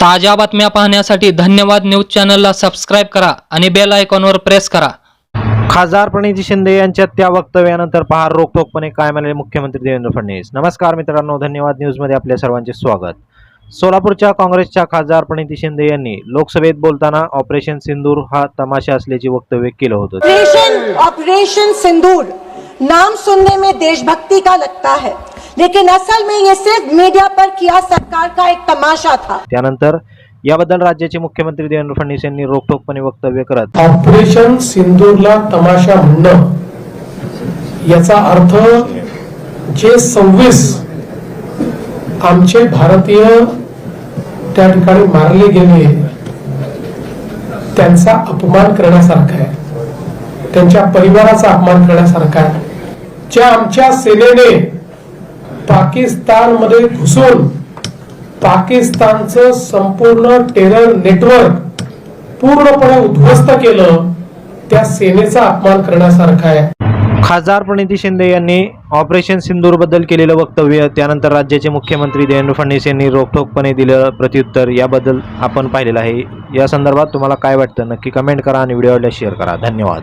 ताज्या बातम्या पाहण्यासाठी धन्यवाद न्यूज चॅनलला सबस्क्राईब करा आणि बेल आयकॉनवर प्रेस करा. खासदार प्रणिती शिंदे यांच्या त्या वक्तव्यानंतर पहार रोखोकपणे काय म्हणाले मुख्यमंत्री देवेंद्र फडणवीस. नमस्कार मित्रांनो धन्यवाद न्यूजमध्ये आपल्या सर्वांचे स्वागत. सोलापूरच्या काँग्रेसच्या खासदार प्रणिती शिंदे यांनी लोकसभेत बोलताना ऑपरेशन सिंदूर हा तमाशा असल्याचे वक्तव्य केलं होतं. ऑपरेशन ऑपरेशन सिंदूर नाम सुनने में देशभक्ति का लगता है। लेकिन असल में ये सिर्फ मीडिया पर किया सरकार का एक तमाशा था। त्यानंतर याबद्दल राज्याचे मुख्यमंत्री देवेंद्र फडणवीस यांनी रोखठोकपणे वक्तव्य करत ऑपरेशन सिंदूरला तमाशा म्हणणं याचा अर्थ जे सव्वीस आमचे भारतीय त्या ठिकाणी मारले गेले त्यांचा अपमान करण्यासारखा आहे. त्यांच्या परिवाराचा अपमान करण्यासारखा आहे. ज्या आमच्या सेनेने पाकिस्तानमध्ये घुसून पाकिस्तानचं संपूर्ण टेरर नेटवर्क पूर्णपणे उद्ध्वस्त केलं त्या सेनेचा अपमान करण्यासारखा आहे. खासदार प्रणिती शिंदे यांनी ऑपरेशन सिंदूरबद्दल केलेलं वक्तव्य त्यानंतर राज्याचे मुख्यमंत्री देवेंद्र फडणवीस यांनी रोखठोकपणे दिलं प्रत्युत्तर याबद्दल आपण पाहिलेलं आहे. या संदर्भात तुम्हाला काय वाटतं? नक्की कमेंट करा आणि व्हिडिओला शेअर करा. धन्यवाद.